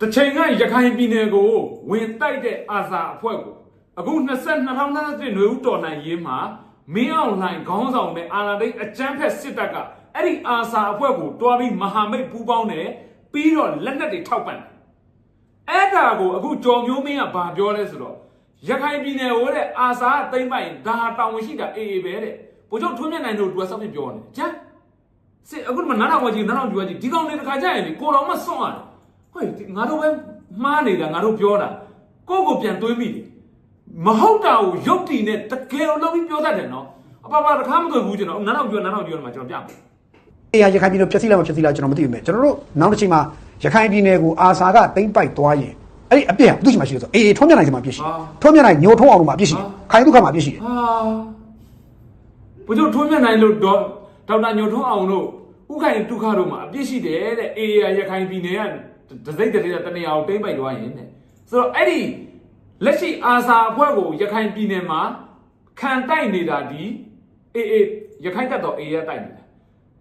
တစ်ချိန်ကရခိုင်ပြည်နယ်ကိုဝင်တိုက်တဲ့အာဇာအဖွဲ့ကိုအခု20 2021နွေဦးတော်လှန်ရေးမှာမင်းအောင်လှိုင်ခေါင်းဆောင်တဲ့အာဏာသိမ်းအကြမ်းဖက်စစ်တပ်ကအဲ့ဒီအာဇာအဖွဲ့ကိုတွားပြီးမဟာမိတ်ပူးပေါင်းတယ်ပြီးတော့လက်နက်တွေထောက်ပံ့တယ်အဲ့ဒါကိုအခုကြော်မျိုးမင်းကဘာပြောလဲဆိုတော့ရခိုင်ပြည်နယ်ဟိုတဲ့အာစာအသိမ့်ပိုင်ဒါဟာတောင်းဝင်ရှိတာအေးအေးပဲတဲ့ဘိုလ်ချုပ်ထွန်းမြတ်နိုင်တို့သူကစောင့်ပြပြောတယ်ဂျာစစ်အခုမှနားတော်ဝကြီးနားတော်ကြွားကြီးဒီကောင်တွေတခါကြရင်လေကိုတော်မှစွန့်ရတယ် ဟဲ့ဒီငါတို့ပဲမှားနေတာငါတို့ပြောတာကိုယ့်ကိုပြန်တွေးမိတယ်မဟုတ်တာကိုရုပ်တည်နဲ့တကယ်လို့လုပ်ပြီးပြောတတ်တယ်နော်အပပတခါမတွေ့ဘူးကျွန်တော်နားတော်ကြွားနားတော်ကြွားမှာကျွန်တော်ပြမယ်အေးရခိုင်ပြည်နယ်ဖြည့်ဆည်းလိုက်မဖြည့်ဆည်းလိုက်ကျွန်တော်မသိဘူးမဲ့ကျွန်တော်တို့နောက်တစ်ချိန်မှာရခိုင်ပြည်နယ်ကိုအာစာကတိမ့်ပိုက်သွားရင်အဲ့ဒီအပြည့်သူ့ရှိမှရှိတယ်ဆိုအေးအေးထုံးမြတ်နိုင်စီမှာပြည့်ရှိထုံးမြတ်နိုင်ညိုထုံးအောင်လို့မှာပြည့်ရှိခိုင်ဒုက္ခမှာပြည့်ရှိတယ်ဟာဘုရားထွန်းမြတ်နိုင်လို့ဒေါက်ဒေါက်တာညိုထွန်းအောင်တို့ဥခိုင်ဒုက္ခတို့မှာအပြစ်ရှိတယ်တဲ့အေးရခိုင်ပြည်နယ်က ဒစိတ်တည်းတနေရာကိုတိမ့်ပိုက်သွားရင်တဲ့ဆိုတော့အဲ့ဒီလက်ရှိအာစာအဖွဲ့ကိုရခိုင်ပြည်နယ်မှာခံတိုက်နေတာဒီအေးအေးရခိုင်တပ်တော်အေးရတိုက်နေတာ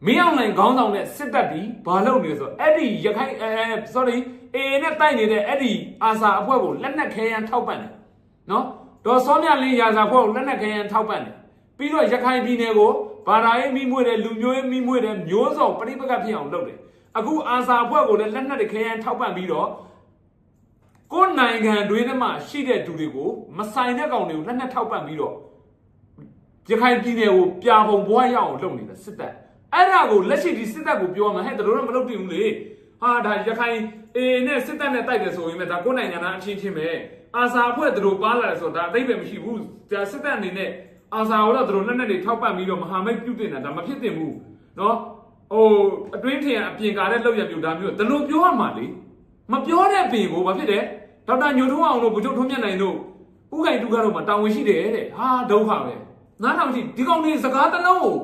မင်းအောင်လှိုင်ခေါင်းဆောင်တဲ့စစ်တပ်ဒီဘာလုပ်နေလဲဆိုတော့အဲ့ဒီရခိုင်အဲ sorry အေးနဲ့တိုက်နေတဲ့အဲ့ဒီအာစာအဖွဲ့ကိုလက်နက်ခဲယမ်းထောက်ပံ့တယ်နော်ဒေါ်စောမြလင်းရာဇာဖွဲ့ကိုလက်နက်ခဲယမ်းထောက်ပံ့တယ်ပြီးတော့ရခိုင်ပြည်နယ်ကိုဗာရာရေးမိမွေတဲ့လူမျိုးရေးမိမွေတဲ့မျိုးစုံပြိပကဖြစ်အောင်လုပ်တယ် အခုအာစာဖွဲ့ကိုလည်းလက်နက်တွေခဲယမ်းထောက်ပံ့ပြီးတော့ကိုယ်နိုင်ငံတွင်းထဲမှာရှိတဲ့သူတွေကိုမဆိုင်တဲ့ကောင်တွေကိုလက်နက်ထောက်ပံ့ပြီးတော့ရခိုင်ပြည်နယ်ကိုပြာပုံဘွားရအောင်လုပ်နေတာစစ်တပ်အဲ့ဒါကိုလက်ရှိဒီစစ်တပ်ကိုပြောမှဟဲ့တို့တော့မလုပ်တင်ဘူးလေဟာဒါရခိုင်အေနဲ့စစ်တပ်နဲ့တိုက်တယ်ဆိုရင်လည်းဒါကိုယ်နိုင်ငံသားအချင်းချင်းပဲအာစာအဖွဲ့တို့ပါလာတယ်ဆိုတော့ဒါအသိပဲမရှိဘူးဒါစစ်တပ်အနေနဲ့အာစာကိုတော့တို့လက်နက်တွေထောက်ပံ့ပြီးတော့မဟာမိတ်ပြုတင်တာဒါမဖြစ်တင်ဘူးနော် ဟိုအတွင်းထင်အပြင်ကားတဲ့လောက်ရပြူဒါမျိုးဒါလို့ပြောရမှာလေမပြောတဲ့အပြင်ကိုဘာဖြစ်တယ်ဒေါက်တာညိုထုံးအောင်တို့ဗိုလ်ချုပ်ထွန်းမြတ်နိုင်တို့ဥခိုင်ဒုက္ခတို့မှာတာဝန်ရှိတယ်တဲ့ဟာဒုက္ခပဲနားထောင်ကြည့်ဒီကောင်တွေစကားတစ်လုံးကို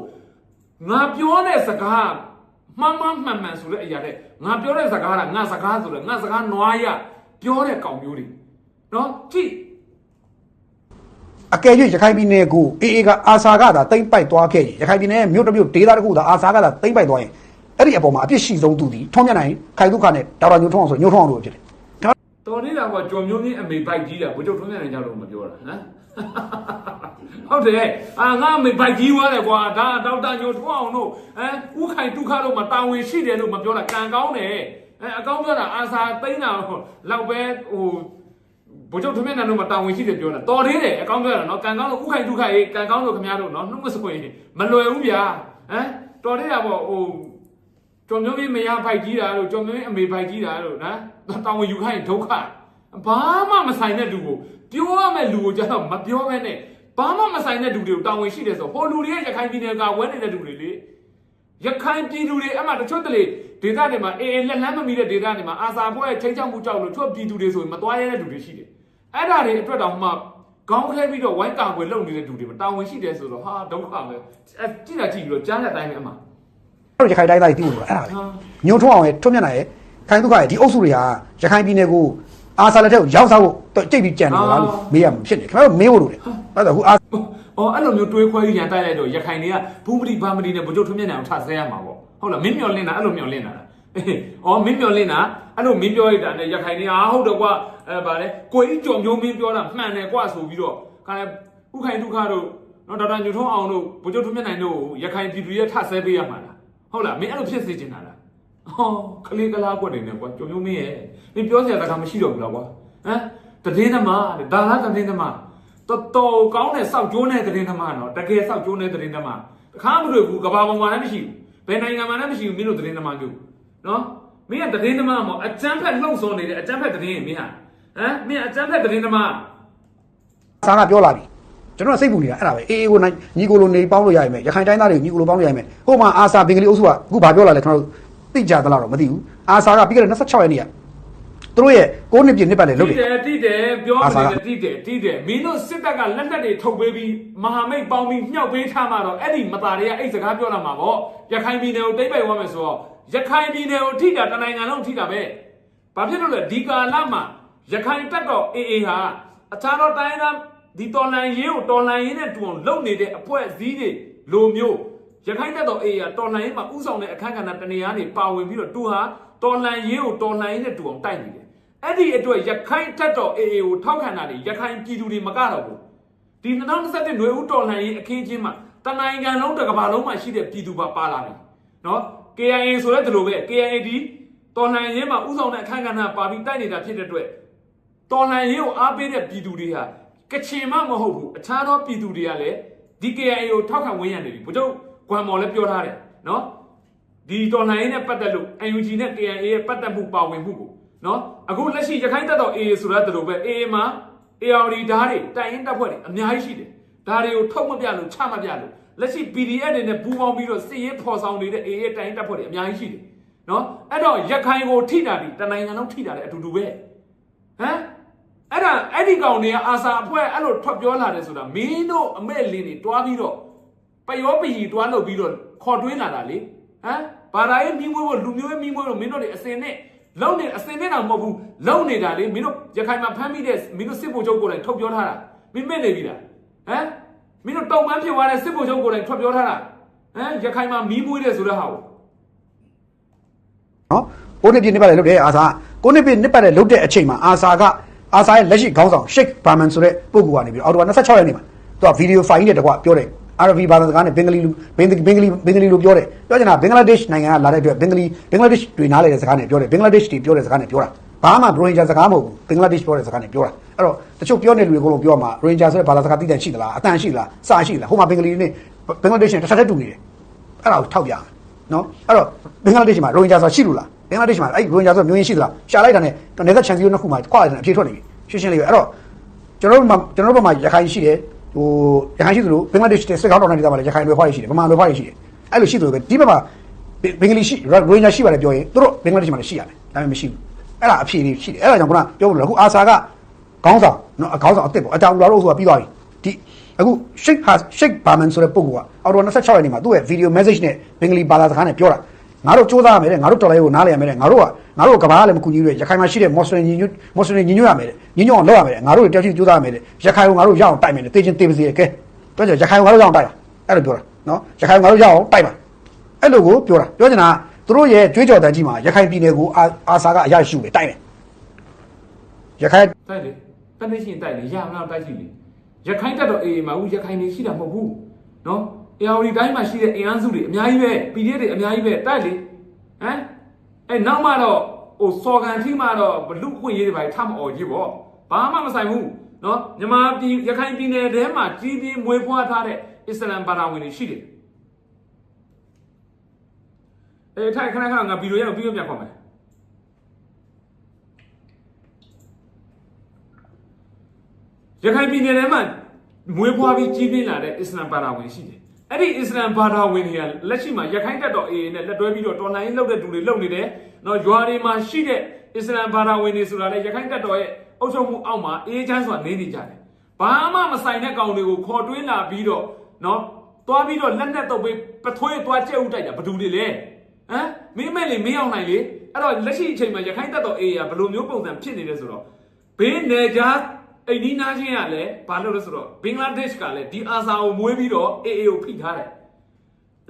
ငါပြောတဲ့စကားမှန်မှန်မှန်မှန်ဆိုတဲ့အရာတဲ့ငါပြောတဲ့စကားကငါစကားဆိုတဲ့ငါစကားနွားရပြောတဲ့ကောင်မျိုးတွေနော်ကြည့်အ ကယ်၍ရခိုင်ပြည်နယ်ကိုအေးအေးကအာစာကသာတိမ့်ပိုက်သွားခဲ့ရင်ရခိုင်ပြည်နယ်ရဲ့မြို့တစ်မြို့ဒေသတစ်ခုသာအာစာကသာတိမ့်ပိုက်သွားရင်အဲ့ဒီအပေါ်မှာအပြစ်ရှိဆုံးသူသည်ထုံးမြတ်နိုင်ခိုင်ဒုက္ခနဲ့ဒေါက်တာညိုထုံးအောင်ဆိုညိုထုံးအောင်တို့ဖြစ်တယ်တော်နေတာကကြော်မျိုးမျိုးအမေပိုက်ကြီးတာဘုချုပ်ထွန်းမြတ်နိုင်ကြလို့မပြောတာဟမ်ဟုတ်တယ်အာငါအမေပိုက်ကြီးွားတယ်ကွာဒါဒေါက်တာညိုထွန်းအောင်တို့အဲဥခိုင်ဒုက္ခတို့မှာတာဝန်ရှိတယ်လို့မပြောတာကံကောင်းတယ်အဲအကောင်းပြောတာအာစာသိမ့်တာလောက်ပဲဟို ဘုချုပ်ထမင်းနန်တို့မှာတာဝန်ရှိတယ်ပြောတာတော်သေးတယ်အကောင်းပြောတာနော်ကံကောင်းလို့ဥခိုင်ဒုက္ခရေးကံကောင်းလို့ခင်ဗျားတို့နော်နှုတ်မဆိုရင်မလွယ်ဘူးဗျာဟမ်တော်သေးတာပေါ့ဟိုကြော်မျိုးကြီးမရဖိုက်ကြီးတာတို့ကြော်မျိုးကြီးအမေဖိုက်ကြီးတာတို့နော်တာဝန်ယူခိုင်းဒုက္ခဘာမှမဆိုင်တဲ့လူကိုပြောရမယ့်လူကိုကျတော့မပြောဘဲနဲ့ဘာမှမဆိုင်တဲ့လူတွေကိုတာဝန်ရှိတယ်ဆိုဟိုလူတွေကရခိုင်ပြည်နယ်ကဝဲနေတဲ့လူတွေလေရခိုင်ပြည်သူတွေအမှတချို့တလေဒေသတွေမှာအေးအေးလက်လန်းမမီတဲ့ဒေသတွေမှာအာစာဘွဲချင်းချောက်မှုကြောက်လို့ချို့ပြည်သူတွေဆိုရင်မသွားရတဲ့လူတွေရှိတယ်။ အဲ့ဒါတွေအတွက်တောင်မှခေါင်းခဲပြီးတော့ဝိုင်းကာကွယ်လုပ်နေတဲ့လူတွေမှာတာဝန်ရှိတယ်ဆိုတော့ဟာဒုက္ခပဲအဲကြည့်တာကြည့်ပြီးတော့ကြားတဲ့အတိုင်းပဲအမှအဲ့တော့ရခိုင်တိုင်းသားတွေသိလို့အဲ့ဒါပဲညိုထုံးအောင်ရဲ့ထုံးမြတ်နိုင်ရဲ့ခိုင်ဒုက္ခရဲ့ဒီအုပ်စုတွေဟာရခိုင်ပြည်နယ်ကိုအာစာလက်ထက်ကိုရောက်စားဖို့ကြိတ်ပြီးကြံနေတာလို့မေးရမှာဖြစ်နေခင်ဗျားတို့မေးဖို့လိုတယ်အဲ့ဒါအခုအာအော်အဲ့လိုမျိုးတွေးခွဲပြီးရန်တိုက်လိုက်တော့ရခိုင်တွေကဘူးမတိဘာမတိနဲ့ဗကြုတ်ထွန်းမြတ်နေအောင်ထဆဲရမှာပေါ့ဟုတ်လားမင်းမျောလင့်တာအဲ့လိုမျောလင့်တာလား အေးအော်မင်းမျောလင့်တာအဲ့လိုမင်းပြောရတာနဲ့ရခိုင်တွေကအာဟုတ်တယ်ကွာအဲဗာလဲကိုကြီးကြော်မျိုးမင်းပြောတာမှန်တယ်ကွာဆိုပြီးတော့ခါလဲဥခိုင်ဒုက္ခတို့နော်ဒေါက်တာညိုထုံးအောင်တို့ဗကြုတ်ထွန်းမြတ်နိုင်တို့ရခိုင်ပြည်သူရဲ့ထဆဲပေးရမှာလားဟုတ်လားမင်းအဲ့လိုဖြစ်စေချင်တာလားဟောခလေးကလားကွက်နေတယ်ကွာကြော်မျိုးမင်းရဲ့မင်းပြောစရာတခါမရှိတော့ဘူးလားကွာဟမ်တည်င်းသမားဒါလားတည်င်းသမားတော်တော်ကောင်းတဲ့စောက်ကျိုးတဲ့သတင်းသမားနော်တကယ်စောက်ကျိုးတဲ့သတင်းသမားတခါမတွေ့ဘူးကဘာပေါ်မှာလည်းမရှိဘူးဘယ်နိုင်ငံမှာလည်းမရှိဘူးမင်းတို့သတင်းသမားမျိုး နော်မင်းကသတင်းသမားမောအကျန်းဖက်လှုပ်ဆောင်နေတဲ့အကျန်းဖက်သတင်းမင်းဟာဟမ်မင်းအကျန်းဖက်သတင်းသမားစာကပြောလာပြီကျွန်တော်စိတ်ပူနေတာအဲ့ဒါပဲအေးအေးကိုနိုင်ညီကိုလိုနေပေါင်းလို့ရရင်မယ်ရခိုင်တိုင်းသားတွေညီကိုလိုပေါင်းလို့ရရင်မယ်ဟိုမှာအာစာဘင်္ဂလီအုပ်စုကအခုဘာပြောလာလဲကျွန်တော်တို့သိကြသလားတော့မသိဘူးအာစာကပြီးခဲ့တဲ့26ရက်နေ့ကသူတို့ရဲ့6နှစ်ပြည့်နှစ်ပတ်လေလုပ်တယ်တိတယ်တိတယ်ပြောအာမစာယ်ကတိတယ်တိတယ်မင်းတို့စစ်တပ်ကလက်နက်တွေထုတ်ပေးပြီးမဟာမိတ်ပေါင်းပြီးမြှောက်ပေးထားမှတော့အဲ့ဒီမသားတွေကအဲ့စကားပြောလာမှာပေါ့ရခိုင်ပြည်နယ်ကိုတိတ်ပိုက်သွားမယ်ဆိုတော့ ရခိုင်ပြည်နယ်ကိုထိတာတနိုင်ငံလုံးထိတာပဲဘာဖြစ်လို့လဲဒီကာလမှာရခိုင်တက်တော့အေးအေးဟာအခြားသောတိုင်းသားဒီတော်လန်ရေးကိုတော်လန်ရေးနဲ့တူအောင်လုပ်နေတဲ့အဖွဲ့အစည်းတွေလိုမျိုးရခိုင်တက်တော့အေးဟာတော်လန်ရေးမှာဥဆောင်တဲ့အခန်းကဏ္ဍတနေရာနေပါဝင်ပြီးတော့သူဟာတော်လန်ရေးကိုတော်လန်ရေးနဲ့တူအောင်တိုက်နေတယ်အဲ့ဒီအတွက်ရခိုင်တက်တော် AA ကိုထောက်ခံတာတွေရခိုင်ပြည်သူတွေမကတော့ဘူးဒီ2021ຫນွေဦးတော်လှန်ရေးအခင်းအကျင်းမှာတနိုင်ငံလုံးတစ်ကမ္ဘာလုံးမှာရှိတဲ့ပြည်သူပါပါလာပြီနော် KIA ဆိုတဲ့ဒီလိုပဲ KIA ဒီတော်လှန်ရေးမှာဥဆောင်တဲ့အခမ်းကဏ္ဍပါပြီးတိုက်နေတာဖြစ်တဲ့အတွက်တော်လှန်ရေးကိုအားပေးတဲ့ပြည်သူတွေဟာကချင်မှမဟုတ်ဘူးအခြားသောပြည်သူတွေကလည်းဒီ KIA ကိုထောက်ခံဝင်ရနေပြီဘုချုပ်ကွမ်မော်လည်းပြောထားတယ်နော်ဒီတော်လှန်ရေးနဲ့ပတ်သက်လို့ UNG နဲ့ KNA ရဲ့ပတ်သက်မှုပါဝင်မှုကိုနော်အခုလက်ရှိရခိုင်တပ်တော် AA ဆိုတာတူလို့ပဲ AA မှာ ARD ဓာတ်တွေတိုင်ရင်တပ်ဖွဲ့တွေအများကြီးရှိတယ်ဒါတွေကိုထုတ်မပြလို့ချမပြလို့ လက်ရှိ PDF တွေနဲ့ပူးပေါင်းပြီးတော့စစ်ရေးဖော်ဆောင်နေတဲ့ AA ရဲ့တိုင်ရင်တပ်ဖွဲ့တွေအများကြီးရှိတယ်နော်အဲ့တော့ရခိုင်ကိုထိတာဒီတနိုင်ငံလုံးထိတာလည်းအတူတူပဲဟမ်အဲ့ဒါအဲ့ဒီကောင်တွေကအာစာအဖွဲ့အဲ့လိုထွက်ပြောလာတယ်ဆိုတာမင်းတို့အမဲ့လင်းတွေတွားပြီးတော့ပယောပရီတွားလုပ်ပြီးတော့ခေါ်တွင်းလာတာလေဟမ်ဘာသာရေးမိမွေးဖို့လူမျိုးရေးမိမွေးလို့မင်းတို့တွေအစင်နဲ့လုံနေအစင်နဲ့တော့မဟုတ်ဘူးလုံနေတာလေမင်းတို့ရခိုင်မှာဖမ်းမိတဲ့မင်းတို့စစ်ဗိုလ်ချုပ်ကိုယ်တိုင်ထုတ်ပြောထားတာမင်းမဲ့နေပြီလားဟမ် မင်းတို့တုံ့ပန်းဖြစ်သွားတဲ့စစ်ဗိုလ်ချုပ်ကိုယ်တိုင်ထွက်ပြောထားတာဟမ်ရခိုင်မှာမီးမွေးတယ်ဆိုတဲ့ဟာကိုနော်ကိုနှစ်ပြည့်နှစ်ပတ်လည်းလုပ်တယ်အာစာကိုနှစ်ပြည့်နှစ်ပတ်လည်းလုပ်တဲ့အချိန်မှာအာစာကအာစာရဲ့လက်ရှိခေါင်းဆောင်ရှစ်ဘာမန်ဆိုတဲ့ပုဂ္ဂိုလ်ကနေပြီးအော်တိုဘာ26ရက်နေ့မှာသူကဗီဒီယိုဖိုင်နဲ့တကွပြောတယ် RV ဘာသာစကားနဲ့ဘင်္ဂလီလူဘင်္ဂလီဘင်္ဂလီဘင်္ဂလီလူပြောတယ်ပြောချင်တာဘင်္ဂလားဒေ့ရှ်နိုင်ငံကလာတဲ့အတွက်ဘင်္ဂလီဘင်္ဂလားဒေ့ရှ်တွေနားလည်တဲ့စကားနဲ့ပြောတယ်ဘင်္ဂလားဒေ့ရှ်တွေပြောတဲ့စကားနဲ့ပြောတာ ဘာမှဘရိုဟင်ဂျာစကားမဟုတ်ဘူးဘင်္ဂလားဒေ့ရှ်ပြောတဲ့စကားနဲ့ပြောတာအဲ့တော့တချို့ပြောနေလူတွေကတော့ပြောမှာရိုဟင်ဂျာဆိုတဲ့ဘာသာစကားသိတဲ့ရှိသလားအတန်ရှိသလားစာရှိသလားဟိုမှာဘင်္ဂလီနဲ့ဘင်္ဂလားဒေ့ရှ်နဲ့တစ်ဆက်တည်းတူနေတယ်အဲ့ဒါကိုထောက်ပြမယ်နော်အဲ့တော့ဘင်္ဂလားဒေ့ရှ်မှာရိုဟင်ဂျာဆိုတာရှိလို့လားဘင်္ဂလားဒေ့ရှ်မှာအဲ့ရိုဟင်ဂျာဆိုတာမျိုးရင်းရှိသလားရှာလိုက်တာနဲ့နေသက်ချန်စီယိုနှစ်ခုမှာခွာလိုက်တဲ့အဖြေထွက်နေပြီရှင်းရှင်းလေးပဲအဲ့တော့ကျွန်တော်တို့မှာကျွန်တော်တို့ဘက်မှာရခိုင်ရှိတယ်ဟိုရခိုင်ရှိသလိုဘင်္ဂလားဒေ့ရှ်တဲ့စစ်ကောင်းတော်နေတဲ့မှာလည်းရခိုင်တွေခွာရရှိတယ်ဗမာတွေခွာရရှိတယ်အဲ့လိုရှိသလိုပဲဒီဘက်မှာဘင်္ဂလီရှိရိုဟင်ဂျာရှိပါတယ်ပြောရင်သူတို့ဘင်္ဂလားဒေ့ရှ်မှာလည်းရှိရတယ်ဒါပေမဲ့မရှိဘူး အဲ့ဒါအဖြေလေးရှိတယ်အဲ့ဒါကြောင့်ခုနပြောလို့အခုအာဆာကခေါင်းဆောင်နော်အခေါင်းဆောင်အစ်စ်ပေါ့အတောင်လာတော့ဆိုတာပြီးသွားပြီဒီအခု Sheikh Has Sheikh Baman ဆိုတဲ့ပုဂ္ဂိုလ်ကအော်တို26ရက်နေ့မှာသူ့ရဲ့ video message နဲ့ဘင်္ဂလီဘာသာစကားနဲ့ပြောတာငါတို့စူးစမ်းရမယ်တဲ့ငါတို့တော်လိုက်ကိုနားလည်ရမယ်တဲ့ငါတို့ကငါတို့ကဘာလည်းမကူညီဘူးတဲ့ရခိုင်မှာရှိတဲ့ Muslim ညီညွတ် Muslim ညီညွတ်ရမယ်တဲ့ညီညွတ်အောင်လုပ်ရမယ်တဲ့ငါတို့တယောက်ချင်းစူးစမ်းရမယ်တဲ့ရခိုင်ကိုငါတို့ရအောင်တိုက်မယ်တဲ့တေချင်းတေပါစေကဲပြောကြရခိုင်ကိုငါတို့ရအောင်တိုက်ပါအဲ့လိုပြောတာနော်ရခိုင်ကိုငါတို့ရအောင်တိုက်ပါအဲ့လိုကိုပြောတာပြောချင်တာ သူတို့ရဲ့ကြွေးကြော်တန်းကြီးမှာရခိုင်ပြည်နယ်ကိုအာအာဆာကအရရှိပဲတိုက်တယ်ရခိုင်တိုက်လေတနေ့ရှိရင်တိုက်လေရမလားတိုက်ရှိလေရခိုင်တက်တော် AA မှာဦးရခိုင်နေရှိတာမဟုတ်ဘူးနော် ARD တိုင်းမှာရှိတဲ့အင်အားစုတွေအများကြီးပဲ PDF တွေအများကြီးပဲတိုက်လေဟမ်အဲနောက်မှတော့ဟိုစော်ကန်ထိမှတော့ဘလူခွင့်ရေးတွေပါထမအော်ကြီးပေါ့ဘာမှမဆိုင်ဘူးနော်မြန်မာပြည်ရခိုင်ပြည်နယ်ထဲမှာကြီးပြင်းမွေးဖွားထားတဲ့အစ္စလမ်ဘာသာဝင်တွေရှိတယ် အဲထိုင်ခဏခဏငါဗီဒီယိုရအောင်ပြီးပြပြန်ခေါ်မယ်ရခိုင်ပြည်နယ်ထဲမှာမွေးဖွားပြီးကြီးပြင်းလာတဲ့အစ္စလမ်ဘာသာဝင်ရှိတယ်။အဲ့ဒီအစ္စလမ်ဘာသာဝင်တွေကလက်ရှိမှာရခိုင်တပ်တော် AA နဲ့လက်တွဲပြီးတော့တော်လိုင်းလုပ်တဲ့သူတွေလုပ်နေတယ်။နော်ရွာတွေမှာရှိတဲ့အစ္စလမ်ဘာသာဝင်တွေဆိုတာလေရခိုင်တပ်တော်ရဲ့အုပ်ချုပ်မှုအောက်မှာအေးချမ်းစွာနေနေကြတယ်။ဘာမှမဆိုင်တဲ့ကောင်တွေကိုခေါ်တွင်းလာပြီးတော့နော်သွားပြီးတော့လက်နဲ့တုပ်ပြီးပထွေးသွားကြက်ဥတိုက်တာဘယ်သူတွေလဲ။ ဟမ်မင်းမဲ့လေမင်းအောင်နိုင်လေအဲ့တော့လက်ရှိအချိန်မှာရခိုင်တပ်တော် AA ကဘယ်လိုမျိုးပုံစံဖြစ်နေလဲဆိုတော့ဘေးနယ်ကြားအိန္ဒိနာချင်းကလည်းဘာလို့လဲဆိုတော့ဘင်္ဂလားဒေ့ရှ်ကလည်းဒီအာဆာကိုမွေးပြီးတော့ AA ကိုဖိထားတယ်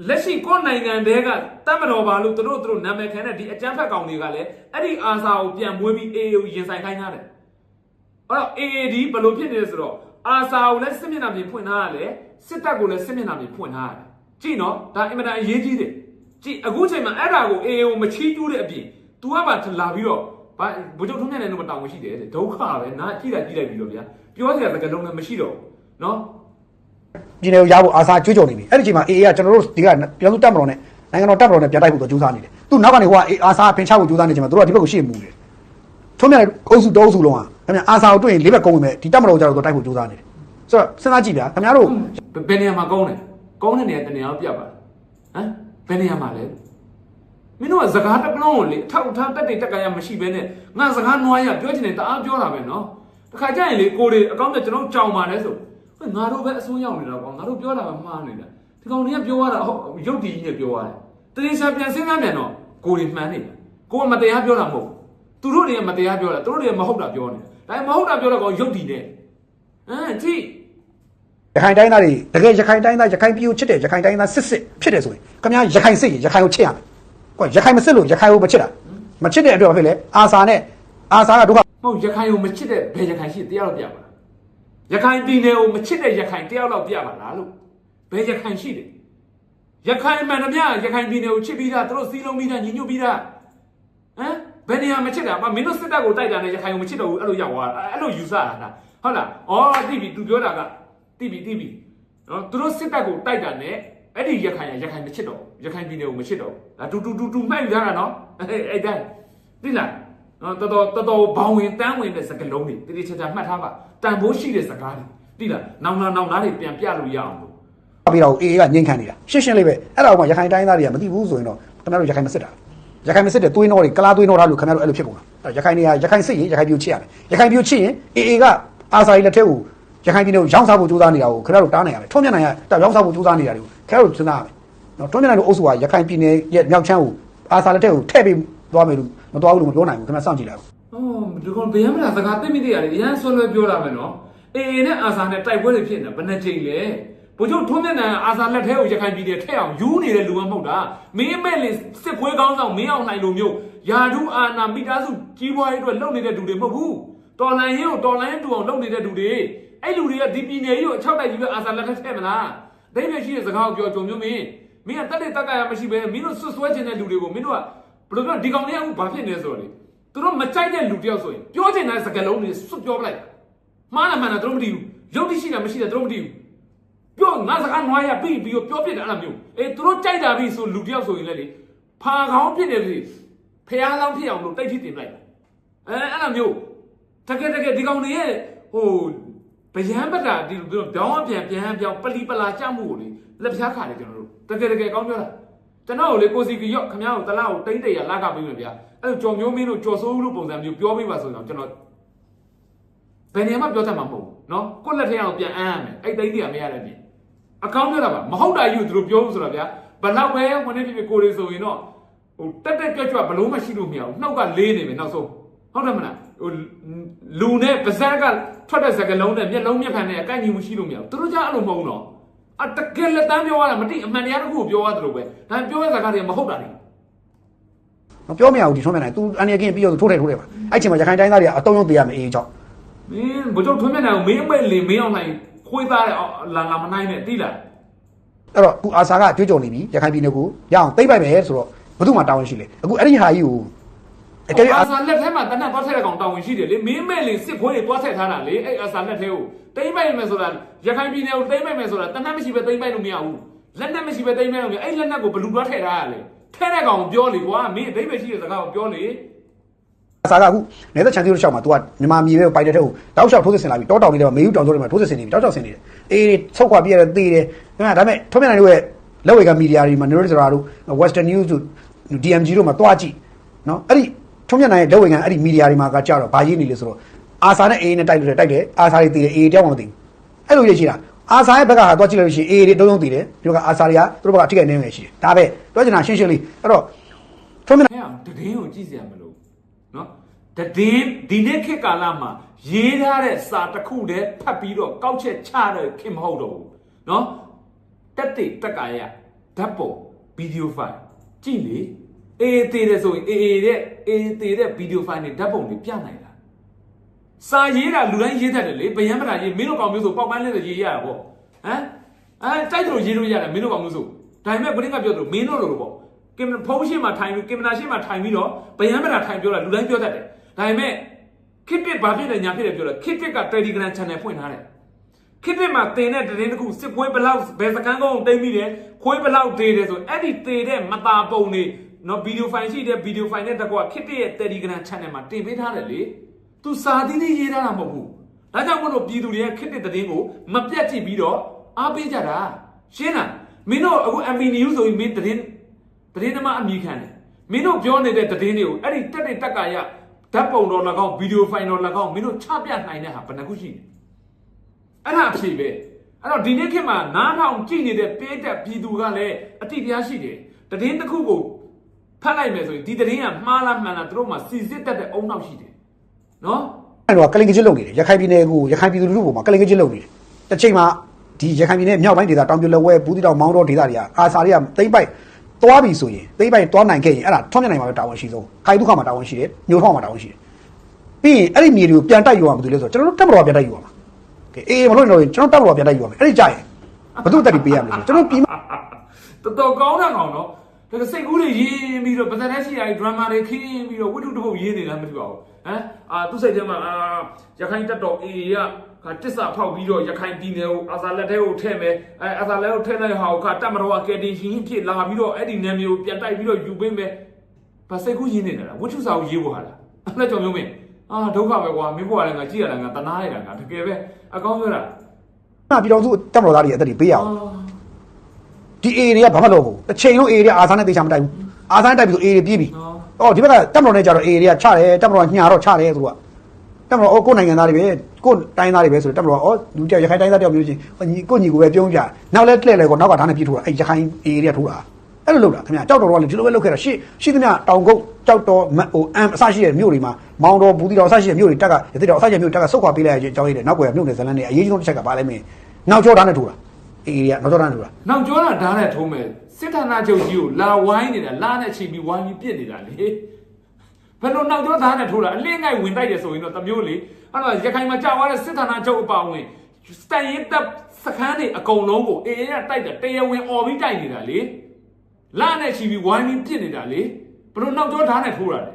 လက်ရှိကိုယ့်နိုင်ငံတည်းကတတ်မတော်ပါလို့သူတို့သူတို့နာမည်ခံတဲ့ဒီအကြမ်းဖက်ကောင်တွေကလည်းအဲ့ဒီအာဆာကိုပြန်မွေးပြီး AA ကိုရင်ဆိုင်ခိုင်းထားတယ်အဲ့တော့ AAD ဘယ်လိုဖြစ်နေလဲဆိုတော့အာဆာကိုလည်းစစ်မျက်နှာပြင်ဖွင့်ထားရတယ်စစ်တပ်ကိုလည်းစစ်မျက်နှာပြင်ဖွင့်ထားရတယ်ကြည့်နော်ဒါအင်မတန်အရေးကြီးတယ် ကြည့်အခုချိန်မှာအဲ့ဒါကို AA ကိုမချီးကျူးတဲ့အပြင် तू ကပါလာပြီးတော့ဘာဘုချုပ်ထုံးမြတ်နေတော့မတောင်းမရှိတယ်တဲ့ဒုက္ခပဲနားကြည့်လိုက်ကြည့်လိုက်ပြီးတော့ဗျာပြောစရာစကားလုံးလည်းမရှိတော့ဘူးနော်ပြည်နယ်ကိုရဖို့အာစာကြွေးကြော်နေပြီအဲ့ဒီချိန်မှာ AA ကကျွန်တော်တို့ဒီကပြည်သူတပ်မတော်နဲ့နိုင်ငံတော်တပ်မတော်နဲ့ပြန်တိုက်ဖို့တော့ကြိုးစားနေတယ်သူနောက်ကနေဟိုကအာစာပင်ချဖို့ကြိုးစားနေချိန်မှာသူတို့ကဒီဘက်ကိုရှေ့မူတယ်ထုံးမြတ်အုပ်စုတောအုပ်စုလုံးကခင်ဗျအာစာကိုတွေ့ရင်လေးဘက်ကုန်းဝင်မဲ့ဒီတပ်မတော်ကြတော့တိုက်ဖို့ကြိုးစားနေတယ်ဆိုတော့စဉ်းစားကြည့်ဗျာခင်ဗျားတို့ဘယ်နေရာမှာကောင်းတယ်ကောင်းတဲ့နေရာတနေရာကိုပြပါဟမ် ဘယ်နေရာမှာလဲမင်းတို့ကစကားတစ်ပလုံးကိုလေထောက်ထားတက်တိတက်ကရမရှိဘဲနဲ့ငါစကားနွားရပြောချင်တယ်တအားပြောတာပဲနော်တခါကျရင်လေကိုတွေအကောင့်နဲ့ကျွန်တော်ကြောင်ပါလဲဆိုဟဲ့ငါတို့ပဲအစိုးရနေတာကွာငါတို့ပြောတာပဲမှားနေတာဒီကောင်တွေကပြောရတာဟုတ်ရုပ်တည်ကြီးနဲ့ပြောရတယ်တတိယပြန်စဉ်းစားပြန်တော့ကိုတွေမှန်နေတာကိုကမတရားပြောတာမဟုတ်သူတို့တွေကမတရားပြောတာသူတို့တွေကမဟုတ်တာပြောနေတာဒါပေမဲ့မဟုတ်တာပြောတော့ကောင်ရုပ်တည်နေဟမ်ကြည့် ရခိုင်တိုင်းသားတွေတကယ်ရခိုင်တိုင်းသားရခိုင်ပြည်ကိုချစ်တယ်ရခိုင်တိုင်းသားစစ်စစ်ဖြစ်တယ်ဆိုရင်ခင်ဗျားရခိုင်စစ်ရင်ရခိုင်ကိုချစ်ရမယ်ကွာရခိုင်မစစ်လို့ရခိုင်ကိုမချစ်တာမချစ်တဲ့အတွက်ဘာဖြစ်လဲအာစာနဲ့အာစာကဒုက္ခမဟုတ်ရခိုင်ကိုမချစ်တဲ့ဘယ်ရခိုင်ရှိတရားတော့ပြပါလားရခိုင်ပြည်နယ်ကိုမချစ်တဲ့ရခိုင်တရားတော့ပြပါလားလို့ဘယ်ရခိုင်ရှိတယ်ရခိုင်မှန်သမျှရခိုင်ပြည်နယ်ကိုချစ်ပြီးသားသူတို့စီးလုံးပြီးသားညီညွတ်ပြီးသားဟမ်ဘယ်နေရာမချစ်တာမမင်းတို့စစ်တပ်ကိုတိုက်တာနဲ့ရခိုင်ကိုမချစ်တော့ဘူးအဲ့လိုရောက်သွားတာအဲ့လိုယူဆတာလားဟုတ်လားဩတိပြီ तू ပြောတာက တိပြီတိပြီနော်သူတို့စစ်တပ်ကိုတိုက်တာနဲ့အဲ့ဒီရခိုင်ရရခိုင်မချစ်တော့ရခိုင်ပြည်နယ်ကိုမချစ်တော့ဒါတူတူတူတူမှတ်ယူထားတာနော်အဲ့အဲ့တိုင်းသိလားနော်တော်တော်တော်တော်ဘောင်ဝင်တန်းဝင်တဲ့စကလုံးတွေတိတိကျကျမှတ်ထားပါတန်ဖိုးရှိတဲ့စကားတွေတိလားနောင်နောင်နောင်သားတွေပြန်ပြလို့ရအောင်လို့ပြီးတော့အေအေကငင်းခံနေတာရှင်းရှင်းလေးပဲအဲ့ဒါကမှရခိုင်တိုင်းသားတွေကမသိဘူးဆိုရင်တော့ခင်ဗျားတို့ရခိုင်မစစ်တာရခိုင်မစစ်တဲ့သွေးနှောတွေကလားသွေးနှောထားလို့ခင်ဗျားတို့အဲ့လိုဖြစ်ကုန်တာအဲ့ရခိုင်တွေကရခိုင်စစ်ရင်ရခိုင်ပြည်ကိုချစ်ရတယ်ရခိုင်ပြည်ကိုချစ်ရင်အေအေကအာစာရီလက်ထက်ကို ရခိုင်ပြည်ကိုရောင်းစားဖို့ကြိုးစားနေတာကိုခင်ဗျားတို့တားနိုင်ရမယ်ထွန်းမြတ်နိုင်ရတောက်ရောင်းစားဖို့ကြိုးစားနေတာတွေကိုခင်ဗျားတို့စဉ်းစားရမယ်နော်ထွန်းမြတ်နိုင်တို့အုပ်စုကရခိုင်ပြည်နယ်ရဲ့မြောက်ချမ်းကိုအာစာလက်ထက်ကိုထည့်ပြီးသွားမယ်လို့မသွားဘူးလို့မပြောနိုင်ဘူးခင်ဗျားစောင့်ကြည့်လိုက်အောင်အော်ဒီကောင်ဘယ်မှမလားစကားသိမိသေးရတယ်အရန်ဆွဲလွဲပြောလာမယ်နော်အေအေနဲ့အာဆာနဲ့တိုက်ပွဲတွေဖြစ်နေတာဘယ်နှကြိမ်လဲဘိုလ်ချုပ်ထွန်းမြတ်နိုင်အာဆာလက်ထဲကိုရခိုင်ပြည်နယ်ထည့်အောင်ယူနေတဲ့လူကမဟုတ်တာမင်းမဲ့လေစစ်ပွဲကောင်းဆောင်မင်းအောင်နိုင်လိုမျိုးယာဒူအာနာမိသားစုကြီးပွားရေးအတွက်လုပ်နေတဲ့လူတွေမဟုတ်ဘူးတော်လန်ရေးကိုတော်လန်တူအောင်လုပ်နေတဲ့လူတွေ အဲ့လူတွေကဒီပြည်နယ်ကြီးကိုအချောက်တိုက်ကြီးပဲအာဆာလက်ထဲထည့်မလားဒိဗ်ရှိတဲ့စကားကိုပြောကြုံမျိုးမင်းမင်းကတက်တဲ့တက်ကရမရှိပဲမင်းတို့ဆွဆွဲချင်တဲ့လူတွေကိုမင်းတို့ကဘယ်လိုပြောဒီကောင်တွေကအခုဘာဖြစ်နေလဲဆိုတော့လေသူတို့မကြိုက်တဲ့လူတယောက်ဆိုရင်ပြောချင်တဲ့စကားလုံးတွေစွတ်ပြောပလိုက်မှားတယ်မှန်တယ်သူတို့မသိဘူးရုပ်တိရှိတာမရှိတာသူတို့မသိဘူးပြောငါစကားနွားရပြီးပြီးပြောပြတယ်အဲ့လိုမျိုးအေးသူတို့ကြိုက်တာပြီဆိုလူတယောက်ဆိုရင်လည်းလေဖာကောင်းဖြစ်တယ်ပြီဖះလောင်းဖြစ်အောင်လို့တိတ်ထိတင်လိုက်အဲအဲ့လိုမျိုးတကယ်တကယ်ဒီကောင်တွေရဲ့ဟို ဗျံပတာဒီလိုပြောင်းပြန်ပြန်ပြောင်းပလီပလာကြမှုကိုလေလက်ဖြားခါတယ်ကျွန်တော်တို့တကယ်တကယ်ကောင်းပြောတာ ကျွန်တော်ကိုလေကိုစီကရော့ခမ ्या ကိုတလားကိုတိမ့်တရလာကပေးမယ်ဗျာအဲ့လိုကြော်မျိုးမင်းတို့ကြော်ဆိုးလို့ပုံစံမျိုးပြောပေးပါဆိုတော့ကျွန်တော်ဘယ်နေရာမှပြောတတ်မှာမဟုတ်ဘူးเนาะကိုယ့်လက်ထဲအောင်ပြန်အမ်းရမယ်အဲ့တိမ့်တရမရတဲ့ပြင်အကောင်းပြောတာပါမဟုတ်တာယူသူတို့ပြောလို့ဆိုတော့ဗျာဘလောက်ပဲဝင်နေပြီကိုလေးဆိုရင်တော့ဟိုတက်တက်ကြွကြွဘလို့မှရှိလို့မရဘူးနှုတ်ကလေးနေပြီနောက်ဆုံးဟုတ်တယ်မလားဟို လူနဲ့ပါဇက်ကထွက်တဲ့စကလုံးနဲ့မျက်လုံးမျက်ဖန်နဲ့အကိုက်ညီမှုရှိလို့မရဘူးသူတို့ကြအဲ့လိုမဟုတ်ဘူးနော်အတကယ်လက်တန်းပြောရတာမတိအမှန်တရားတစ်ခုကိုပြောရတယ်လို့ပဲဒါပြောရတဲ့စကားတွေမဟုတ်တာလေမပြောမရဘူးဒီထွန်းမြတ်နိုင် तू အန်ရကင်းပြီးတော့ထိုးတယ်ထိုးတယ်ပါအဲ့ချိန်မှာရခိုင်တိုင်းသားတွေကအတုံးလုံးသေးရမယ်အေးကြောင့်မင်းဘုချုပ်ထွန်းမြတ်နိုင်ကိုမင်းအမိတ်လေမင်းအောင်နိုင်ခွေးသားတဲ့လာလာမနိုင်နဲ့တိလားအဲ့တော့အခုအာစာကကြွေးကြော်နေပြီရခိုင်ပြည်နယ်ကိုရအောင်သိမ့်ပိုက်မယ်ဆိုတော့ဘယ်သူမှတာဝန်ရှိလဲအခုအဲ့ဒီဟာကြီးကို အကယ်၍အာအာဆာလက်ထဲမှာတနက်သွားထည့်တဲ့ကောင်တာဝန်ရှိတယ်လေမင်းမဲ့လေစစ်ခွေးတွေသွားထည့်ထားတာလေအဲ့အာဆာလက်ထဲကိုတိမ့်ပိုက်မယ်ဆိုတာရခိုင်ပြည်နယ်ကိုတိမ့်ပိုက်မယ်ဆိုတာတနက်မရှိပဲတိမ့်ပိုက်လို့မရဘူးလက်နက်မရှိပဲတိမ့်ပိုက်လို့မရအဲ့လက်နက်ကိုဘလူသွားထည့်ထားရလေထည့်တဲ့ကောင်ကိုပြောလေကွာမင်းအသိပဲရှိတဲ့စကားကိုပြောလေစာကအခုနေသက်ချန်တီတို့ရှောက်မှာ तू ကမြန်မာမြေပဲပိုက်တဲ့ထက်ကိုတောက်လျှောက်ထိုးစစ်ဆင်လာပြီတောတောင်လေးတွေမှာမေယူတောင်တို့တွေမှာထိုးစစ်ဆင်နေပြီတောက်လျှောက်ဆင်နေတယ်အေးဆုတ်ခွာပြရတဲ့သေးတယ်ဒါပေမဲ့ဒါပေမဲ့ထွန်းမြတ်နိုင်တို့ရဲ့လက်ဝေကမီဒီယာတွေမှာ News တို့ Western News တို့ DMG တို့မှာတွားကြည့်နော်အဲ့ဒီ ထွန်းမြတ်နိုင်ရဲ့လက်ဝေကအဲ့ဒီမီဒီယာတွေမှာကကြတော့ဘာရေးနေလဲဆိုတော့အာစာနဲ့အေးနဲ့တိုက်လို့တိုက်တယ်အာစာတွေတည်တယ်အေးတောင်းမှမသိဘူးအဲ့လိုရေးရှိတာအာစာရဲ့ဘက်ကဟာတွားကြည့်လို့ရှိရင်အေးတွေတုံးတုံးတည်တယ်ဒီဘက်ကအာစာတွေကသူတို့ဘက်ကအထိကနေနေရှိတယ်ဒါပဲတွားချင်တာရှင်းရှင်းလေးအဲ့တော့ထွန်းမြတ်ဟဲ့အောင်တည်င်းကိုကြည့်စရာမလိုနော်တည်င်းဒီနေ့ခေတ်ကာလမှာရေးထားတဲ့စာတစ်ခုတည်းဖတ်ပြီးတော့ကောက်ချက်ချတဲ့ခင်မဟုတ်တော့ဘူးနော်တက်တိတက်ကာရဓာတ်ပုံဗီဒီယိုဖိုင်ကြည့်လေ အေးသေးတယ်ဆိုရင်အေးအေးတဲ့အေးသေးတဲ့ဗီဒီယိုဖိုင်တွေဓာတ်ပုံတွေပြနိုင်လားစာရေးတာလူတိုင်းရေးတတ်တယ်လေဗယံပရာရေးမင်းတို့ကောင်မျိုးဆိုပေါက်ပန်းလေးရေးရတာပေါ့ဟမ်အဲတိုက်တယ်လို့ရေးလို့ရတယ်မင်းတို့ကောင်မျိုးဆိုဒါပေမဲ့ဘယ်ကပြောတယ်မင်းတို့လိုလိုပေါ့ကင်မဖုန်းရှင်းမှာထိုင်ပြီးကင်မရာရှင်းမှာထိုင်ပြီးတော့ဗယံမရာထိုင်ပြောတာလူတိုင်းပြောတတ်တယ်ဒါပေမဲ့ခစ်တစ်ဘာဖြစ်လဲညာဖြစ်တယ်ပြောတယ်ခစ်တစ်က Telegram channel ဖွင့်ထားတယ်ခစ်တစ်မှာတင်တဲ့သတင်းတစ်ခုစစ်ပွဲဘလောက်ဘယ်စကန်ကုန်းတိမ့်မိတယ်ခွေးဘလောက်ဒေးတယ်ဆိုအဲ့ဒီတေတဲ့မตาပုံတွေ နော်ဗီဒီယိုဖိုင်ရှိတဲ့ဗီဒီယိုဖိုင်နဲ့တကွာခစ်တစ်ရဲ့ Telegram channel မှာတင်ပေးထားတယ်လေသူစာသီးလေးရေးထားတာမဟုတ်ဘူးဒါကြောင့်မလို့ပြည်သူတွေကခစ်တစ်သတင်းကိုမပြတ်ကြည့်ပြီးတော့အားပေးကြတာရှင်းလားမင်းတို့အခု MB News ဆိုပြီးမင်းသတင်းတရင်သမားအမိခံတယ်မင်းတို့ပြောနေတဲ့တည်င်းတွေကိုအဲ့ဒီတက်တဲ့တက်ကာရဓာတ်ပုံတော်၎င်းဗီဒီယိုဖိုင်တော်၎င်းမင်းတို့ချပြနိုင်တဲ့ဟာဘယ်နှခုရှိလဲအဲ့ဒါအဖြေပဲအဲ့တော့ဒီနေ့ခေတ်မှာနားထောင်ကြည့်နေတဲ့ပေးတဲ့ပြည်သူကလည်းအတိတရားရှိတယ်တည်င်းတစ်ခုကို ဖတ်လိုက်မယ်ဆိုရင်ဒီတည်င်းကမှားလားမှန်လားသူတို့မှစီစစ်တတ်တဲ့အုံနောက်ရှိတယ်နော်အဲ့တော့ကလင်ကချင်းလုံနေတယ်ရခိုင်ပြည်နယ်ကိုရခိုင်ပြည်သူလူထုပေါ်မှာကလင်ကချင်းလုံနေတယ်တစ်ချိန်မှာဒီရခိုင်ပြည်နယ်မြောက်ပိုင်းဒေသတောင်ပြလက်ဝဲဘူးတီတောင်မောင်းတော့ဒေသတွေကအာစာတွေကတိမ့်ပိုက်သွားပြီဆိုရင်တိမ့်ပိုက်သွားနိုင်ခဲ့ရင်အဲ့ဒါထွန်းမြတ်နိုင်မှာပဲတာဝန်ရှိဆုံးခိုင်ဒုက္ခမှာတာဝန်ရှိတယ်ညိုထောက်မှာတာဝန်ရှိတယ်ပြီးရင်အဲ့ဒီမြေတွေကိုပြန်တိုက်ယူအောင်မသိလဲဆိုတော့ကျွန်တော်တို့တက်မတော်ပြန်တိုက်ယူအောင်ပါကဲအေးမလို့တော့ရင်ကျွန်တော်တက်မတော်ပြန်တိုက်ယူအောင်မယ်အဲ့ဒီကြရင်ဘသူတက်ပြီးပေးရမလဲကျွန်တော်ပြီးတော်တော်ကောင်းတာကောင်နော် ဒါစိတ်ကူးတွေရင်းပြီးတော့ပဇာတ်ရှိရာဒရမာတွေခင်းပြီးတော့ဝိတုတပုတ်ရေးနေတာမသိပါဘူးဟမ်အာသူစိတ်ထဲမှာအာရခိုင်တက်တော်အေရကတစ္ဆာဖောက်ပြီးတော့ရခိုင်ပြည်နယ်ကိုအာဇာလက်ထဲကိုထည့်မယ်အဲအာဇာလက်ကိုထည့်တဲ့ဟာကိုကတတ်မတော်ကကယ်တင်ရှင်ဖြစ်လာပြီးတော့အဲ့ဒီနာမည်ကိုပြန်တိုက်ပြီးတော့ယူပေးမယ်ဘာစိတ်ကူးရင်းနေတာလားဝိတုစာကိုရေးဖို့ဟာလားအဲ့ဒါကြောင့်မျိုးမင်းအာဒုက္ခပဲကွာမင်းဘွားလည်းငါကြည့်ရတာငါတနာရတာငါတကယ်ပဲအကောင်းပြောတာနာပြည်တော်စုတက်မတော်သားတွေအသက်တွေပေးရအောင်အာ ဒီအေတွေကဘာမှလုပ်ဘူးတစ်ချိန်လုံးအေတွေကအာဆာနဲ့တေချာမတိုက်ဘူးအာဆာနဲ့တိုက်ပြီးဆိုအေတွေပြေးပြီနော်အော်ဒီဘက်ကတက်မတော်နဲ့ကြတော့အေတွေကချတယ်တက်မတော်ကညာတော့ချတယ်သူကတက်မတော်အော်ကိုယ်နိုင်ငံသားတွေပဲကိုယ်တိုင်းသားတွေပဲဆိုတော့တက်မတော်အော်လူတယောက်ရခိုင်တိုင်းသားတယောက်မျိုးချင်းညီကိုညီကိုပဲပြုံးကြနောက်လဲလှည့်လဲကောနောက်ကဓာတ်နဲ့ပြေးထိုးတာအဲ့ရခိုင်အေတွေကထိုးတာအဲ့လိုလုပ်တာခင်ဗျာကြောက်တော်တော့လည်းဒီလိုပဲလုပ်ခဲ့တာရှေ့ရှိသမျှတောင်ကုတ်ကြောက်တော်မဟိုအမ်အစရှိတဲ့မြို့တွေမှာမောင်တော်ဘူးတီတော်အစရှိတဲ့မြို့တွေတက်ကရတိတော်အစရှိတဲ့မြို့တက်ကဆုတ်ခွာပေးလိုက်ရတဲ့အကြောင်းရည်တဲ့နောက်ကွယ်မြို့နယ်ဇလန်းတွေအရေးကြီးဆုံးတစ်ချက်ကဘာလဲမင်းနောက်ကျောဓာတ်နဲ့ထိုးတာ အေတွေကနောက်ကျောဓာတ်နဲ့ထိုးတာနောက်ကျောတာဓာတ်နဲ့ထုံးမယ်စစ်ဌာနချုပ်ကြီးကိုလာဝိုင်းနေတာလာနဲ့ချီပြီးဝိုင်းပြီးပြစ်နေတာလေဘယ်လိုနောက်ကျောဓာတ်နဲ့ထိုးတာအလင်းငိုက်ဝင်တိုက်တယ်ဆိုရင်တော့တမျိုးလေအဲ့တော့ရခိုင်မှာကြာသွားတဲ့စစ်ဌာနချုပ်အပါဝင်စတန်ရင်တပ်စခန်းတွေအကုန်လုံးကိုအေးရတိုက်တယ်တရားဝင်អော်ပြီးတိုက်နေတာလေလာနဲ့ချီပြီးဝိုင်းပြီးပြစ်နေတာလေဘယ်လိုနောက်ကျောဓာတ်နဲ့ထိုးတာလဲ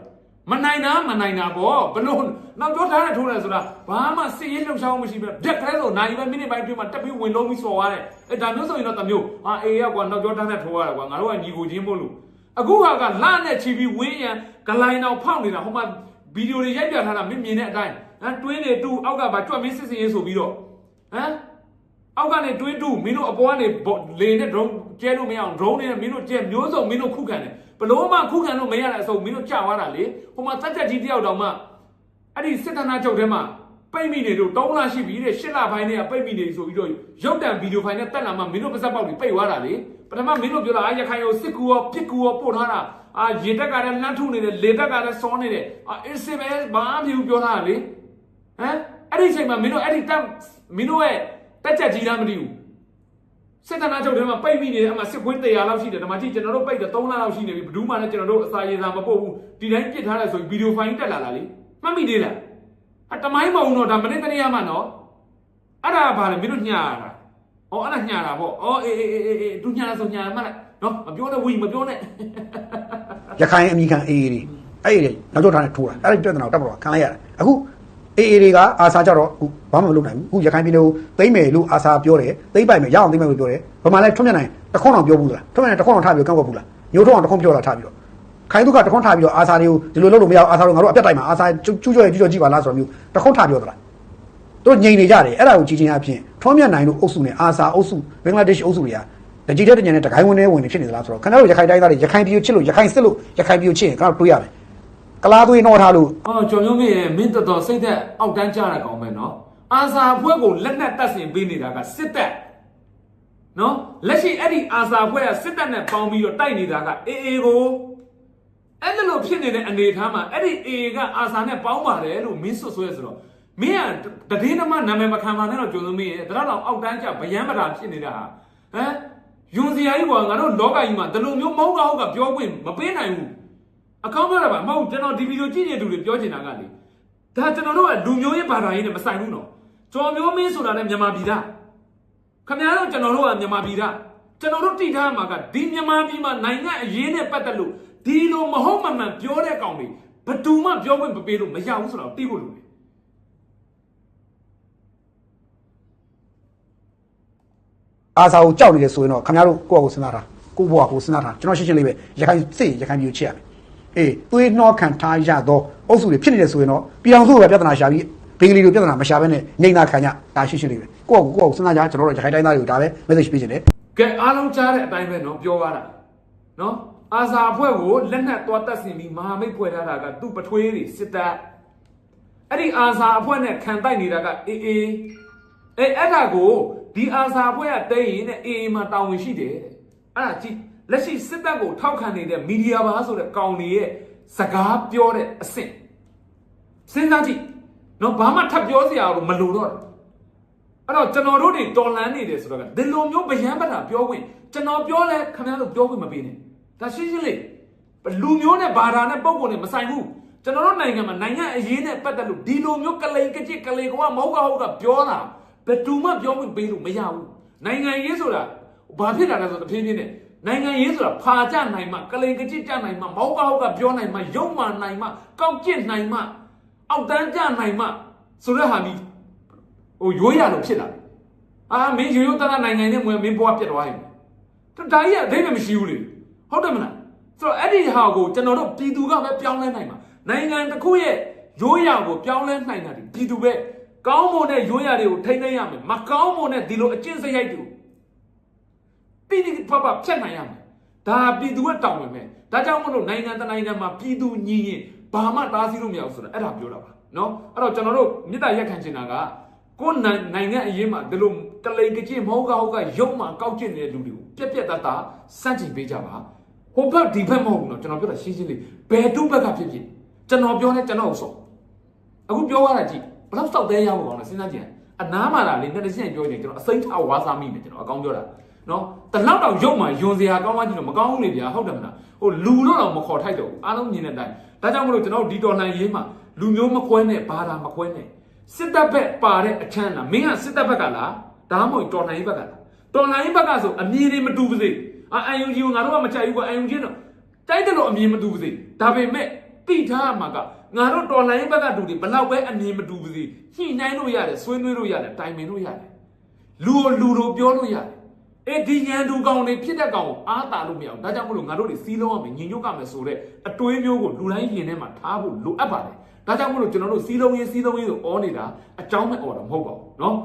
မနိုင်တာမနိုင်တာပေါ့ဘယ်လိုနောက်ကျောဓာတ်နဲ့ထိုးတယ်ဆိုတာဘာမှစစ်ရေးလှုပ်ရှားမှုမရှိဘူးပြက်ခဲဆိုနိုင်ပဲမိနစ်ပိုင်းအတွင်းမှာတက်ပြီးဝင်လုံးပြီးစော်သွားတယ်အဲဒါမျိုးဆိုရင်တော့တမျိုးဟာအေးရကွာနောက်ကျောဓာတ်နဲ့ထိုးရတာကွာငါတို့ကညီကိုချင်းမို့လို့အခုဟာကလာနဲ့ချီပြီးဝင်းရန်ဂလိုင်းအောင်ဖောက်နေတာဟိုမှာဗီဒီယိုတွေရိုက်ပြထားတာမင်းမြင်တဲ့အတိုင်းဟမ်တွင်းတွေတူအောက်ကပါကြွက်မင်းစစ်စင်ရေးဆိုပြီးတော့ဟမ်အောက်ကနေတွင်းတူမင်းတို့အပေါ်ကနေလေနဲ့ drone ကျဲလို့မရအောင် drone နဲ့မင်းတို့ကျဲမျိုးစုံမင်းတို့ခုခံတယ် ဘလို့မှခုခံလို့မရတဲ့အဆုံးမင်းတို့ကြာသွားတာလေဟိုမှာတက်တက်ကြီးတယောက်တောင်မှအဲ့ဒီစစ်တနာချုပ်ထဲမှာပိတ်မိနေတို့3လရှိပြီတဲ့8လပိုင်းနဲ့ပိတ်မိနေဆိုပြီးတော့ရုပ်တံဗီဒီယိုဖိုင်နဲ့တက်လာမှမင်းတို့ပါဇက်ပေါက်တွေပိတ်သွားတာလေပထမမင်းတို့ပြောတာအာရခိုင်ရောစစ်ကူရောပြစ်ကူရောပို့ထားတာအာရေတက်ကလည်းလမ်းထုနေတယ်လေတက်ကလည်းစောနေတယ်အာအစ်စစ်ပဲဘာမှမဖြစ်ဘူးပြောထားတာလေဟမ်အဲ့ဒီအချိန်မှာမင်းတို့အဲ့ဒီတက်မင်းတို့ရဲ့တက်ချက်ကြီးလားမသိဘူး စစ်တနာချုပ်ထဲမှာပိတ်မိနေတယ်အမှစစ်ခွေး100လောက်ရှိတယ်ဒီမှာကြည့်ကျွန်တော်တို့ပိတ်တယ်3လလောက်ရှိနေပြီဘယ်သူမှလည်းကျွန်တော်တို့အစာရေစာမပို့ဘူးဒီတိုင်းပြစ်ထားတယ်ဆိုရင်ဗီဒီယိုဖိုင်တက်လာတာလေမှတ်မိသေးလားအတမိုင်းမုံတော့ဒါမနေ့တနေ့မှနော်အဲ့ဒါဘာလဲမင်းတို့ညှာတာဩအဲ့ဒါညှာတာပေါ့ဩအေးအေးအေးအေးသူညှာဆိုညှာမှတ်လိုက်နော်မပြောနဲ့ဝီမပြောနဲ့ရခိုင်အမိခံအေးတွေအဲ့ဒီနောက်ကျောဓာတ်နဲ့ထိုးတာအဲ့ဒီပြဿနာကိုတက်မတော်ခံလိုက်ရတယ်အခု အေးတွေကအာစာကြတော့အခုဘာမှမလုပ်နိုင်ဘူးအခုရခိုင်ပြည်နယ်ကိုသိမ့်မယ်လို့အာစာပြောတယ်သိမ့်ပိုင်မယ်ရအောင်သိမ့်မယ်လို့ပြောတယ်ဘာမှလည်းထွန်းမြတ်နိုင်တခွန်းအောင်ပြောဘူးလားထွန်းမြတ်နိုင်တခွန်းအောင်ထားပြီးကန့်ကွက်ဘူးလားညိုထုံးအောင်တခွန်းပြောတာထားပြီးတော့ခိုင်သူကတခွန်းထားပြီးတော့အာစာတွေကိုဒီလိုလုပ်လို့မရအောင်အာစာတို့ငါတို့အပြတ်တိုင်မှာအာစာကျူးကျော်ရကျူးကျော်ကြည့်ပါလားဆိုတော့မျိုးတခွန်းထားပြောသလားတို့ငြိမ်နေကြတယ်အဲ့ဒါကိုကြည်ချင်းအဖြစ်ထွန်းမြတ်နိုင်လို့အုပ်စုနဲ့အာစာအုပ်စုဘင်္ဂလားဒေ့ရှ်အုပ်စုတွေကတကြီးတဲ့တညနဲ့တကိုင်းဝင်နေဝင်နေဖြစ်နေသလားဆိုတော့ခင်ဗျားတို့ရခိုင်တိုင်းသားတွေရခိုင်ပြည်ကိုချစ်လို့ရခိုင်စစ်လို့ရခိုင်ပြည်ကိုချစ်ရင်ခင်ဗျားတို့တွေးရမယ် ကလားသွေးနှောထားလို့အော်ကျော်မျိုးမင်းရဲ့မင်းတော်တော်စိတ်သက်အောက်တန်းကြတာကောင်းမယ်နော်အာစာအဖွဲ့ကိုလက်နက်တပ်ဆင်ပေးနေတာကစစ်တပ်နော်လက်ရှိအဲ့ဒီအာစာအဖွဲ့ကစစ်တပ်နဲ့ပေါင်းပြီးတော့တိုက်နေတာကအေအေကိုအဲ့ဒါလို့ဖြစ်နေတဲ့အနေအထားမှာအဲ့ဒီအေအေကအာစာနဲ့ပေါင်းပါတယ်လို့မင်းဆွဆွဲဆိုတော့မင်းကတည်င်းသမားနာမည်မခံပါနဲ့တော့ကျော်မျိုးမင်းရဲ့ဒါတော့အောက်တန်းကြဗယံပတာဖြစ်နေတာဟာဟမ်ယွန်စရာကြီးကငါတို့လောကကြီးမှာဒီလိုမျိုးမဟုတ်ကဟုတ်ကပြောခွင့်မပေးနိုင်ဘူး အကောင်းပြောတာပါမဟုတ်ကျွန်တော်ဒီဗီဒီယိုကြည့်နေတဲ့သူတွေပြောချင်တာကလေဒါကျွန်တော်တို့ကလူမျိုးရေးဘာသာရေးနဲ့မဆိုင်ဘူးနော်ကျော်မျိုးမင်းဆိုတာလည်းမြန်မာပြည်သားခမရတို့ကျွန်တော်တို့ကမြန်မာပြည်သားကျွန်တော်တို့တည်ထားမှာကဒီမြန်မာပြည်မှာနိုင်ငံအရေးနဲ့ပတ်သက်လို့ဒီလိုမဟုတ်မမှန်ပြောတဲ့ကောင်တွေဘယ်သူမှပြောခွင့်မပေးလို့မရဘူးဆိုတော့သိဖို့လိုတယ်အာစာကိုကြောက်နေတယ်ဆိုရင်တော့ခင်ဗျားတို့ကိုယ့်အကိုစဉ်းစားတာကိုယ့်ဘဝကိုစဉ်းစားတာကျွန်တော်ရှင်းရှင်းလေးပဲရခိုင်စစ်ရခိုင်ပြည်ကိုချစ်ရမယ် အေးသွေးနှောခံထားရတော့အုပ်စုတွေဖြစ်နေတယ်ဆိုရင်တော့ပြည်အောင်စုပဲပြဿနာရှာပြီးဘင်္ဂလီတို့ပြဿနာမရှာဘဲနဲ့ငိမ့်သာခံကြဒါရှင်းရှင်းလေးပဲကိုယ့်အကိုကိုယ့်အကိုစဉ်းစားကြကျွန်တော်တို့ရခိုင်တိုင်းသားတွေကိုဒါပဲ message ပေးချင်တယ်ကဲအားလုံးကြားတဲ့အတိုင်းပဲနော်ပြောရတာနော်အာဇာအဖွဲ့ကိုလက်နက်သွားတက်ဆင်ပြီးမဟာမိတ်ဖွဲ့ထားတာကသူ့ပထွေးတွေစစ်တပ်အဲ့ဒီအာဇာအဖွဲ့နဲ့ခံတိုက်နေတာကအေးအေးအဲအဲ့ဒါကိုဒီအာဇာအဖွဲ့ကတိတ်ရင်နဲ့အေးအေးမှာတာဝန်ရှိတယ်တဲ့အဲ့ဒါကြည့် လက်ရှိစစ်တပ်ကိုထောက်ခံနေတဲ့မီဒီယာဘာဆိုတဲ့ကောင်တွေရဲ့စကားပြောတဲ့အဆင့်စဉ်းစားကြည့်နော်ဘာမှထပ်ပြောစရာတော့မလိုတော့ဘူးအဲ့တော့ကျွန်တော်တို့တွေတော်လန်နေတယ်ဆိုတော့ကဒီလိုမျိုးဗျံပတာပြောခွင့်ကျွန်တော်ပြောလဲခင်ဗျားတို့ပြောခွင့်မပေးနဲ့ဒါရှင်းရှင်းလေးလူမျိုးနဲ့ဘာသာနဲ့ပုံကုန်နဲ့မဆိုင်ဘူးကျွန်တော်တို့နိုင်ငံမှာနိုင်ငံအရေးနဲ့ပတ်သက်လို့ဒီလိုမျိုးကလိန်ကကြစ်ကလေကွာမဟုတ်ကဟုတ်ကပြောတာဘယ်သူမှပြောမပေးလို့မရဘူးနိုင်ငံရေးဆိုတာဘာဖြစ်တာလဲဆိုတော့တဖြည်းဖြည်းနဲ့ နိုင်ငံရေးဆိုတာဖာကြနိုင်မှကလိန်ကကြစ်ကြနိုင်မှမဟုတ်ကဟုတ်ကပြောနိုင်မှရုံမှနိုင်မှကောက်ကျစ်နိုင်မှအောက်တန်းကြနိုင်မှဆိုတဲ့ဟာမျိုးဟိုရိုးရလို့ဖြစ်လာတယ်အာမင်းရိုးရိုးသားသားနိုင်ငံနဲ့မွေးမင်းဘွားပြတ်သွားရင်ဒါကြီးကအဓိပ္ပာယ်မရှိဘူးလေဟုတ်တယ်မလားဆိုတော့အဲ့ဒီဟာကိုကျွန်တော်တို့ပြည်သူကပဲပြောင်းလဲနိုင်မှာနိုင်ငံတစ်ခုရဲ့ရိုးရာကိုပြောင်းလဲနိုင်တာဒီပြည်သူပဲကောင်းမွန်တဲ့ရိုးရာတွေကိုထိန်းသိမ်းရမယ်မကောင်းမွန်တဲ့ဒီလိုအကျင့်စရိုက်တွေကို ပြည်သူဖဖဖြတ်နိုင်ရမယ်ဒါပြည်သူကတောင်းဝင်မယ်ဒါကြောင့်မလို့နိုင်ငံတနိုင်ငံမှာပြည်သူညီရင်ဘာမှတားဆီးလို့မရဘူးဆိုတာအဲ့ဒါပြောတာပါနော်အဲ့တော့ကျွန်တော်တို့မြစ်တာရက်ခံချင်တာကကိုယ်နိုင်နိုင်ငံအရေးမှာဒီလိုကလိန်ကကြည့်မဟုတ်ကဟုတ်ကရုံမှကောက်ကျင့်နေတဲ့လူတွေကိုပြက်ပြက်သားသားစန့်ကျင်ပေးကြပါဟိုဘက်ဒီဘက်မဟုတ်ဘူးနော်ကျွန်တော်ပြောတာရှင်းရှင်းလေးဘယ်တုဘက်ကဖြစ်ဖြစ်ကျွန်တော်ပြောနေကျွန်တော်ဆော့အခုပြောရတာကြည့်ဘလောက်စောက်သေးရဖို့ကောင်းလဲစဉ်းစားကြည့်အနားမှာလာလေနဲ့တစ်ချက်ပြောနေကျွန်တော်အစိမ့်ထဝါစားမိနေကျွန်တော်အကောင်းပြောတာနော် တလောက်တော့ရုံမှယွန်စရာကောင်းမှကြည့်တော့မကောင်းဘူးလေဗျာဟုတ်တယ်မလားဟိုလူတော့တော့မခေါ်ထိုက်တော့ဘူးအားလုံးမြင်တဲ့အတိုင်းဒါကြောင့်မလို့ကျွန်တော်ဒီတော်လှန်ရေးမှာလူမျိုးမခွဲနဲ့ဘာသာမခွဲနဲ့စစ်တပ်ဘက်ပါတဲ့အချမ်းလားမင်းကစစ်တပ်ဘက်ကလားဒါမှမဟုတ်တော်လှန်ရေးဘက်ကလားတော်လှန်ရေးဘက်ကဆိုအမြင်တွေမတူပါစေအာအယုံကြီးကိုငါတို့ကမကြိုက်ဘူးကအယုံကြီးတော့တိုက်တယ်လို့အမြင်မတူပါစေဒါပေမဲ့တိထားရမှာကငါတို့တော်လှန်ရေးဘက်ကတူတွေဘလောက်ပဲအမြင်မတူပါစေညှိနှိုင်းလို့ရတယ်ဆွေးနွေးလို့ရတယ်တိုင်ပင်လို့ရတယ်လူကိုလူလိုပြောလို့ရတယ် အေးဒီရန်သူကောင်တွေဖြစ်တဲ့ကောင်ကိုအားတာလို့မရအောင်ဒါကြောင့်မလို့ငါတို့တွေစီးလုံးရမယ်ညင်ညွတ်ကမယ်ဆိုတဲ့အတွေးမျိုးကိုလူတိုင်းရင်ထဲမှာထားဖို့လိုအပ်ပါတယ်ဒါကြောင့်မလို့ကျွန်တော်တို့စီးလုံးရေးစီးလုံးရေးဆိုအောနေတာအကြောင်းမဲ့အော်တာမဟုတ်ပါဘူးเนาะ